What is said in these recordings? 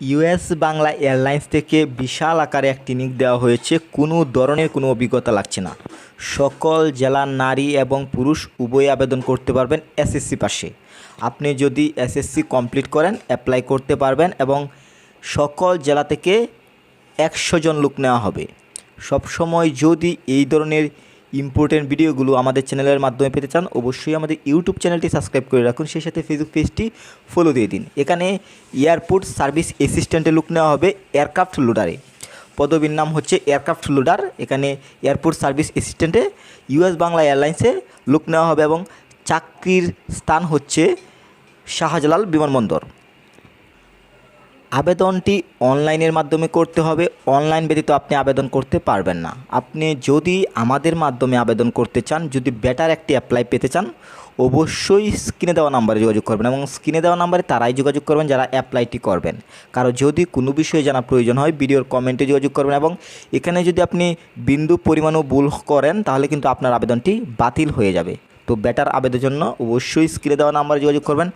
US Bangla airlines থেকে বিশাল আকারে একটি নিক দেওয়া হয়েছে। কোনো ধরনের কোনো অভিজ্ঞতা লাগছে না। সকল জেলার নারী এবং পুরুষ উভয় আবেদন করতে পারবেন এসএসসি পাশে। আপনি যদি এসএসসি কমপ্লিট করেন, অ্যাপ্লাই করতে পারবেন এবং সকল জেলা থেকে একশো জন লোক নেওয়া হবে। সবসময় যদি এই ধরনের ইম্পর্টেন্ট ভিডিওগুলো আমাদের চ্যানেলের মাধ্যমে পেতে চান, অবশ্যই আমাদের ইউটিউব চ্যানেলটি সাবস্ক্রাইব করে রাখুন, সেই সাথে ফেসবুক পেজটি ফলো দিয়ে দিন। এখানে এয়ারপোর্ট সার্ভিস অ্যাসিস্ট্যান্টের লুক নেওয়া হবে এয়ারক্রাফট লোডারে পদবীর নাম হচ্ছে এয়ারক্রাফট লোডার এখানে এয়ারপোর্ট সার্ভিস অ্যাসিস্ট্যান্টে ইউএস বাংলা এয়ারলাইন্সে লুক নেওয়া হবে এবং চাকরির স্থান হচ্ছে শাহজালাল বিমানবন্দর। আবেদনটি অনলাইনের মাধ্যমে করতে হবে। অনলাইন ব্যতীত আপনি আবেদন করতে পারবেন না। আপনি যদি আমাদের মাধ্যমে আবেদন করতে চান, যদি বেটার একটি অ্যাপ্লাই পেতে চান, অবশ্যই স্ক্রিনে দেওয়া নাম্বারে যোগাযোগ করবেন এবং স্ক্রিনে দেওয়া নাম্বারে তারাই যোগাযোগ করবেন যারা অ্যাপ্লাইটি করবেন। কারণ যদি কোনো বিষয়ে জানা প্রয়োজন হয়, ভিডিওর কমেন্টে যোগাযোগ করবেন এবং এখানে যদি আপনি বিন্দু পরিমাণও ভুল করেন, তাহলে কিন্তু আপনার আবেদনটি বাতিল হয়ে যাবে। তো বেটার আবেদনের জন্য অবশ্যই স্ক্রিনে দেওয়া নাম্বারে যোগাযোগ করবেন।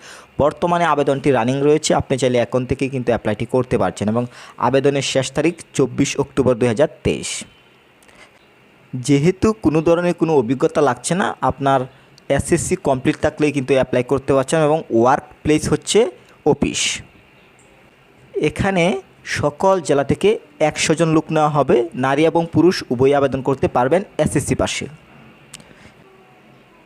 বর্তমানে আবেদনটি রানিং রয়েছে, আপনি চাইলে এখন থেকে কিন্তু অ্যাপ্লাইটি করতে পারছেন এবং আবেদনের শেষ তারিখ চব্বিশ অক্টোবর দু হাজার তেইশ। যেহেতু কোনো ধরনের কোনো অভিজ্ঞতা লাগছে না, আপনার এসএসসি কমপ্লিট থাকলেই কিন্তু অ্যাপ্লাই করতে পারছেন এবং ওয়ার্ক প্লেস হচ্ছে অফিস এখানে সকল জেলা থেকে একশো জন লোক নেওয়া হবে, নারী এবং পুরুষ, উভয় আবেদন করতে পারবেন এসএসসি পাশে।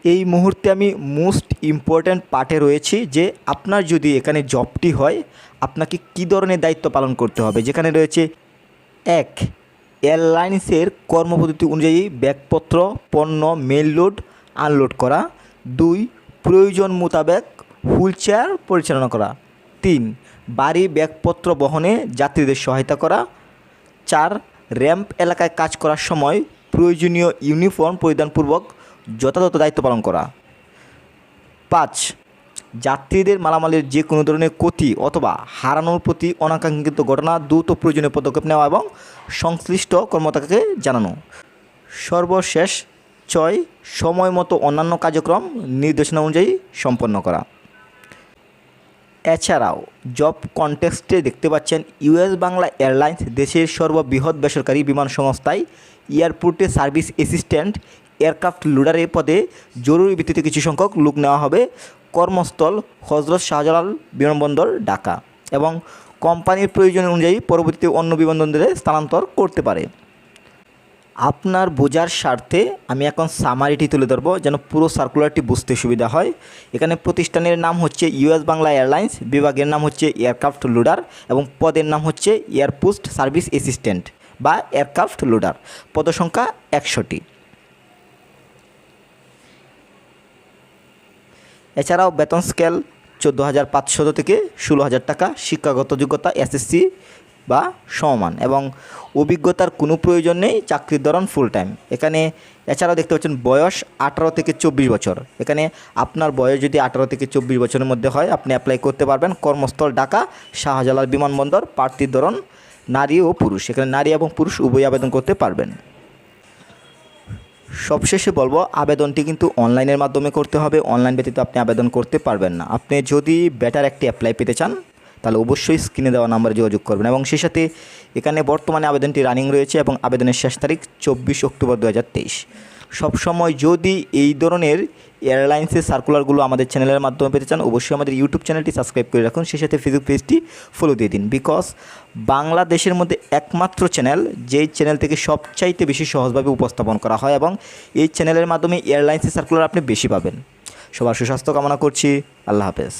এই মুহূর্তে আমি মোস্ট ইম্পর্ট্যান্ট পার্টে রয়েছি যে আপনার যদি এখানে জবটি হয়, আপনাকে কী ধরনের দায়িত্ব পালন করতে হবে? যেখানে রয়েছে, এক এয়ারলাইন্সের কর্মপদ্ধতি অনুযায়ী ব্যাগপত্র, পণ্য মেল লোড আনলোড করা। দুই, প্রয়োজন মোতাবেক হুইল চেয়ার পরিচালনা করা। তিন, বাড়ি ব্যাগপত্র বহনে যাত্রীদের সহায়তা করা। চার র্যাম্প এলাকায় কাজ করার সময় প্রয়োজনীয় ইউনিফর্ম পরিধানপূর্বক যথাযথ দায়িত্ব পালন করা। পাঁচ, যাত্রীদের মালামালের যে কোনো ধরনের ক্ষতি অথবা হারানোর প্রতি অনাকাঙ্ক্ষিত ঘটনা দ্রুত প্রয়োজনীয় পদক্ষেপ নেওয়া এবং সংশ্লিষ্ট কর্মকর্তাকে জানানো। সর্বশেষ, ছয়, সময় মতো অন্যান্য কার্যক্রম নির্দেশনা অনুযায়ী সম্পন্ন করা। এছাড়াও, জব কনটেক্সটে দেখতে পাচ্ছেন ইউএস বাংলা এয়ারলাইন্স দেশের সর্ববৃহৎ বেসরকারি বিমান সংস্থায় এয়ারপোর্টে সার্ভিস অ্যাসিস্ট্যান্ট এয়ারক্রাফট লোডারের পদে জরুরি ভিত্তিতে কিছু সংখ্যক লোক নেওয়া হবে। কর্মস্থল, হজরত শাহজালাল বিমানবন্দর, ঢাকা এবং কোম্পানির প্রয়োজন অনুযায়ী পরবর্তীতে অন্য বিমানবন্দরে স্থানান্তর করতে পারে। আপনার বোঝার স্বার্থে আমি এখন সামারিটি তুলে ধরবো যেন পুরো সার্কুলারটি বুঝতে সুবিধা হয়। এখানে প্রতিষ্ঠানের নাম হচ্ছে ইউএস বাংলা এয়ারলাইন্স বিভাগের নাম হচ্ছে এয়ারক্রাফট লোডার এবং পদের নাম হচ্ছে এয়ারপোস্ট সার্ভিস অ্যাসিস্ট্যান্ট বা এয়ারক্রাফট লোডার পদসংখ্যা একশোটি। এছাড়াও বেতন স্কেল চোদ্দ হাজার পাঁচশত থেকে ষোলো হাজার টাকা, শিক্ষাগত যোগ্যতা, এসএসসি বা সমান এবং অভিজ্ঞতার কোনো প্রয়োজন নেই, চাকরির ধরন ফুল টাইম এখানে এছাড়াও দেখতে পাচ্ছেন বয়স আঠারো থেকে চব্বিশ বছর। এখানে আপনার বয়স যদি আঠারো থেকে চব্বিশ বছরের মধ্যে হয়, আপনি অ্যাপ্লাই করতে পারবেন কর্মস্থল ঢাকা, শাহজালাল বিমানবন্দর, প্রার্থীর ধরন নারী ও পুরুষ। এখানে নারী এবং পুরুষ উভয় আবেদন করতে পারবেন। সবশেষে বলব, আবেদনটি কিন্তু অনলাইনের মাধ্যমে করতে হবে। অনলাইন ব্যতীত আপনি আবেদন করতে পারবেন না। আপনি যদি বেটার একটি অ্যাপ্লাই পেতে চান, তাহলে অবশ্যই স্ক্রিনে দেওয়া নাম্বারে যোগাযোগ করবেন এবং সেই সাথে এখানে বর্তমানে আবেদনটি রানিং রয়েছে এবং আবেদনের শেষ তারিখ চব্বিশ অক্টোবর দু হাজার তেইশ। সবসময় যদি এই ধরনের এয়ারলাইন্সের সার্কুলারগুলো আমাদের চ্যানেলের মাধ্যমে পেতে চান, অবশ্যই আমাদের ইউটিউব চ্যানেলটি সাবস্ক্রাইব করে রাখুন। সেই সাথে ফেসবুক পেজটি ফলো দিয়ে দিন। বিকজ বাংলাদেশের মধ্যে একমাত্র চ্যানেল যেই চ্যানেল থেকে সবচাইতে বেশি সহজভাবে উপস্থাপন করা হয় এবং এই চ্যানেলের মাধ্যমে এয়ারলাইন্সের সার্কুলার আপনি বেশি পাবেন। সবার সুস্বাস্থ্য কামনা করছি। আল্লাহ হাফেজ।